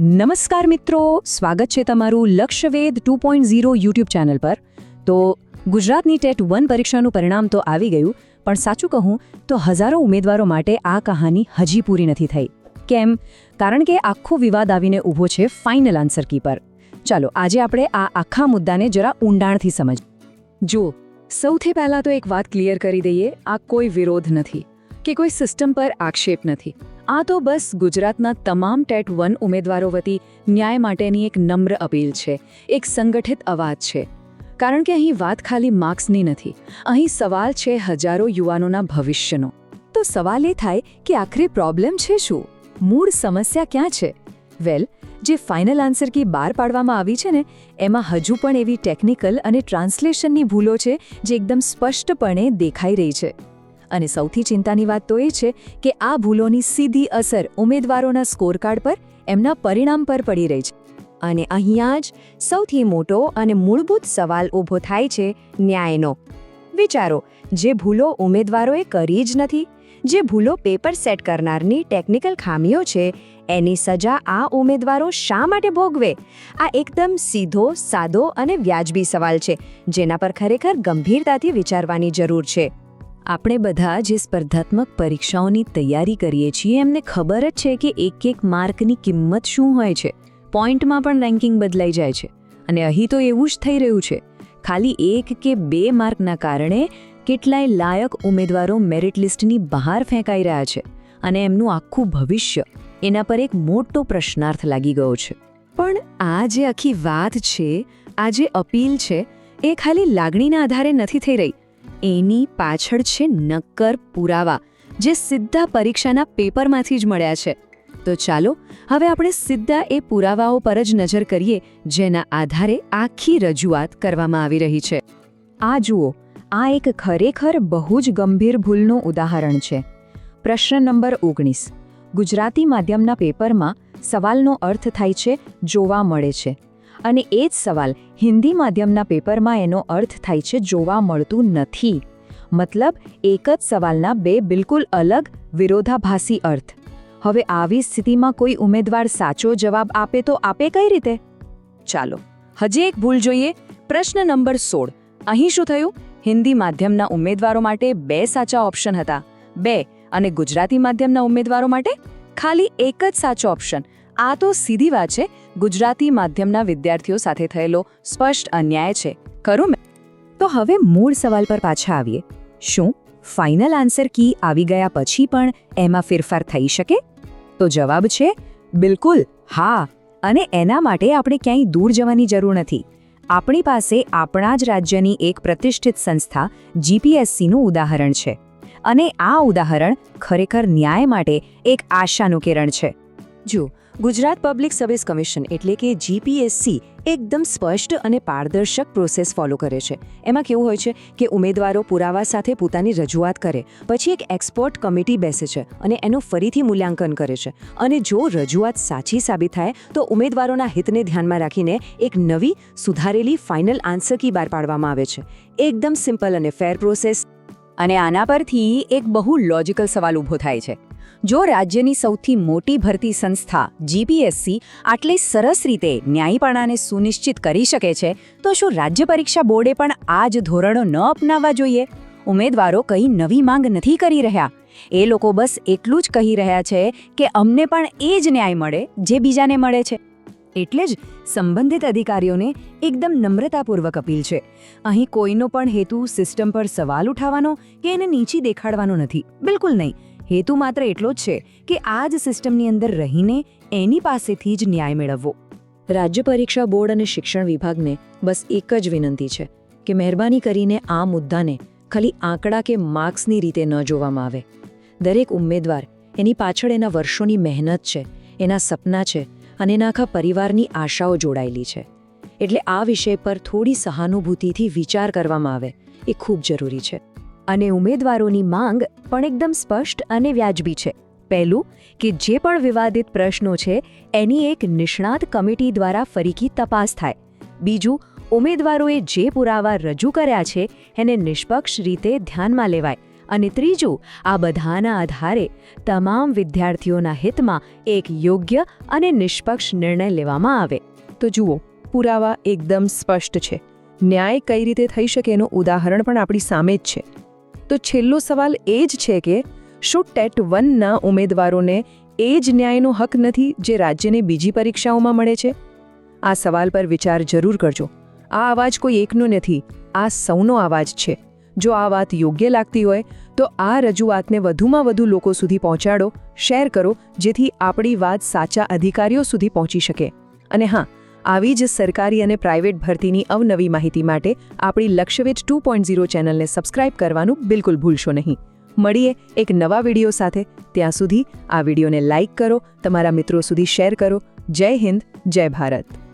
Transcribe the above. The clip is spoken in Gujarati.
નમસ્કાર મિત્રો, સ્વાગત છે તમારું Lakshyaved two point zero YouTube channel પર. તો ગુજરાતની ટેટ વન પરીક્ષાનું પરિણામ તો આવી ગયું, પણ સાચું કહું તો હજારો ઉમેદવારો માટે આ કહાની હજી પૂરી નથી થઈ. કેમ? કારણ કે આખો વિવાદ આવીને ઊભો છે ફાઇનલ આન્સર કી પર. ચાલો, આજે આપણે આ આખા મુદ્દાને જરા ઊંડાણથી સમજ. જો, સૌથી પહેલાં તો એક વાત ક્લિયર કરી દઈએ, આ કોઈ વિરોધ નથી કે કોઈ સિસ્ટમ પર આક્ષેપ નથી. આ તો બસ ગુજરાતના તમામ ટેટ વન ઉમેદવારો વતી ન્યાય માટેની એક નમ્ર અપીલ છે. એક સંગઠિત અવાજ છે. કારણ કે અહીં વાત ખાલી માર્ક્સની નથી. અહીં સવાલ છે હજારો યુવાનોના ભવિષ્યનો. તો સવાલ એ થાય કે આખરે પ્રોબ્લેમ છે શું? મૂળ સમસ્યા ક્યાં છે? વેલ જે ફાઇનલ આન્સર કી બહાર પાડવામાં આવી છે ને, એમાં હજુ પણ એવી ટેકનિકલ અને ટ્રાન્સલેશનની ભૂલો છે જે એકદમ સ્પષ્ટપણે દેખાઈ રહી છે. અને સૌથી ચિંતાની વાત તો એ છે કે આ ભૂલોની સીધી અસર ઉમેદવારોના સ્કોરકાર્ડ પર, એમના પરિણામ પર પડી રહી છે. અને અહીંયા જ સૌથી મોટો અને મૂળભૂત સવાલ ઊભો થાય છે ન્યાયનો. વિચારો, જે ભૂલો ઉમેદવારોએ કરી જ નથી, જે ભૂલો પેપર સેટ કરનારની ટેકનિકલ ખામીઓ છે, એની સજા આ ઉમેદવારો શા માટે ભોગવે? આ એકદમ સીધો, સાદો અને વ્યાજબી સવાલ છે, જેના પર ખરેખર ગંભીરતાથી વિચારવાની જરૂર છે. આપણે બધા જે સ્પર્ધાત્મક પરીક્ષાઓની તૈયારી કરીએ છીએ, એમને ખબર જ છે કે એક એક માર્કની કિંમત શું હોય છે. પોઈન્ટમાં પણ રેન્કિંગ બદલાઈ જાય છે. અને અહીં તો એવું જ થઈ રહ્યું છે. ખાલી એક કે બે માર્કના કારણે કેટલાય લાયક ઉમેદવારો મેરિટ લિસ્ટની બહાર ફેંકાઈ રહ્યા છે અને એમનું આખું ભવિષ્ય એના પર એક મોટો પ્રશ્નાર્થ લાગી ગયો છે. પણ આ જે આખી વાત છે, આ જે અપીલ છે, એ ખાલી લાગણીના આધારે નથી થઈ રહી. એની પાછળ છે નક્કર પુરાવા, જે સીધા પરીક્ષાના પેપરમાંથી જ મળ્યા છે. તો ચાલો, હવે આપણે સીધા એ પુરાવાઓ પર જ નજર કરીએ, જેના આધારે આખી રજૂઆત કરવામાં આવી રહી છે. આ જુઓ, આ એક ખરેખર બહુ જ ગંભીર ભૂલનું ઉદાહરણ છે. પ્રશ્ન નંબર ઓગણીસ. ગુજરાતી માધ્યમના પેપરમાં સવાલનો અર્થ થાય છે, જોવા મળે છે. અને એ જ સવાલ હિન્દી માધ્યમના પેપરમાં એનો અર્થ થાય છે જોવા મળતું નથી. મતલબ, એક જ સવાલના બે બિલકુલ અલગ વિરોધાભાસી અર્થ. હવે આવી સ્થિતિમાં કોઈ ઉમેદવાર સાચો જવાબ આપે તો આપે કઈ રીતે? ચાલો, હજી એક ભૂલ જોઈએ. પ્રશ્ન નંબર સોળ. અહીં શું થયું? હિન્દી માધ્યમના ઉમેદવારો માટે બે સાચા ઓપ્શન હતા. બે, અને ગુજરાતી માધ્યમના ઉમેદવારો માટે ખાલી એક જ સાચો ઓપ્શન. આ તો સીધી વાત છે. ગુજરાતી માધ્યમના વિદ્યાર્થીઓ સાથે થયેલો સ્પષ્ટ અન્યાય છે. ખરું મેં? તો હવે મૂળ સવાલ પર પાછા આવીએ. શું ફાઇનલ આન્સર કી આવી ગયા પછી પણ એમાં ફેરફાર થઈ શકે? તો જવાબ છે, બિલકુલ, હા. અને એના માટે આપણે ક્યાંય દૂર જવાની જરૂર નથી. આપણી પાસે આપણા જ રાજ્યની એક પ્રતિષ્ઠિત સંસ્થા જીપીએસસીનું ઉદાહરણ છે. અને આ ઉદાહરણ ખરેખર ન્યાય માટે એક આશાનું કિરણ છે. જો, ગુજરાત પબ્લિક સર્વિસ કમિશન એટલે કે જીપીએસસી એકદમ સ્પષ્ટ અને પારદર્શક પ્રોસેસ ફોલો કરે છે. એમાં કેવું હોય છે કે ઉમેદવારો પુરાવા સાથે પોતાની રજૂઆત કરે, પછી એક એક્સપર્ટ કમિટી બેસે છે અને એનું ફરીથી મૂલ્યાંકન કરે છે. અને જો રજૂઆત સાચી સાબિત થાય, તો ઉમેદવારોના હિતને ધ્યાનમાં રાખીને એક નવી સુધારેલી ફાઇનલ આન્સર કી બહાર પાડવામાં આવે છે. એકદમ સિમ્પલ અને ફેર પ્રોસેસ અને આના પરથી એક બહુ લોજિકલ સવાલ ઊભો થાય છે. જો રાજ્યની સૌથી મોટી ભરતી સંસ્થા જીપીએસસી આટલી સરસ રીતે ન્યાયીપણાને સુનિશ્ચિત કરી શકે છે, તો શું રાજ્ય પરીક્ષા બોર્ડે પણ આ જ ધોરણો ન અપનાવવા જોઈએ? ઉમેદવારો કંઈ નવી માંગ નથી કરી રહ્યા. એ લોકો બસ એટલું જ કહી રહ્યા છે કે અમને પણ એ જ ન્યાય મળે જે બીજાને મળે છે. એટલે જ સંબંધિત અધિકારીઓને એકદમ નમ્રતાપૂર્વક અપીલ છે. અહીં કોઈનો પણ હેતુ સિસ્ટમ પર સવાલ ઉઠાવવાનો કે એને નીચી દેખાડવાનો નથી. બિલકુલ નહીં. હેતુ માત્ર એટલો જ છે કે આ જ સિસ્ટમની અંદર રહીને એની પાસેથી જ ન્યાય મેળવવો. રાજ્ય પરીક્ષા બોર્ડ અને શિક્ષણ વિભાગને બસ એક જ વિનંતી છે કે મહેરબાની કરીને આ મુદ્દાને ખાલી આંકડા કે માર્ક્સની રીતે ન જોવામાં આવે. દરેક ઉમેદવાર એની પાછળ એના વર્ષોની મહેનત છે, એના સપના છે અને એના આખા પરિવારની આશાઓ જોડાયેલી છે. એટલે આ વિષય પર થોડી સહાનુભૂતિથી વિચાર કરવામાં આવે એ ખૂબ જરૂરી છે. અને ઉમેદવારોની માંગ પણ એકદમ સ્પષ્ટ અને વ્યાજબી છે. પહેલું, કે જે પણ વિવાદિત પ્રશ્નો છે, એની એક નિષ્ણાત કમિટી દ્વારા ફરીથી તપાસ થાય. બીજું, ઉમેદવારોએ જે પુરાવા રજૂ કર્યા છે, એને નિષ્પક્ષ રીતે ધ્યાનમાં લેવાય. અને ત્રીજું, આ બધાના આધારે તમામ વિદ્યાર્થીઓના હિતમાં એક યોગ્ય અને નિષ્પક્ષ નિર્ણય લેવામાં આવે. તો જુઓ, પુરાવા એકદમ સ્પષ્ટ છે. ન્યાય કઈ રીતે થઈ શકે એનું ઉદાહરણ પણ આપણી સામે જ છે. તો છેલ્લો સવાલ એ જ છે કે, શું ટેટ વનના ઉમેદવારોને એ જ ન્યાયનો હક નથી જે રાજ્યની બીજી પરીક્ષાઓમાં મળે છે? આ સવાલ પર વિચાર જરૂર કરજો. આ અવાજ કોઈ એકનો નથી, આ સૌનો અવાજ છે. જો આ વાત યોગ્ય લાગતી હોય, તો આ રજૂઆતને વધુમાં વધુ લોકો સુધી પહોંચાડો, શેર કરો, જેથી આપણી વાત સાચા અધિકારીઓ સુધી પહોંચી શકે. અને હા, આવી જ સરકારી અને પ્રાઇવેટ ભરતીની અવનવી માહિતી માટે આપણી લક્ષ્યવેચ ટુ પોઈન્ટ ઝીરો ચેનલને સબસ્ક્રાઇબ કરવાનું બિલકુલ ભૂલશો નહીં. મળીએ એક નવા વીડિયો સાથે. ત્યાં સુધી આ વિડીયોને લાઇક કરો, તમારા મિત્રો સુધી શેર કરો. જય હિન્દ, જય ભારત.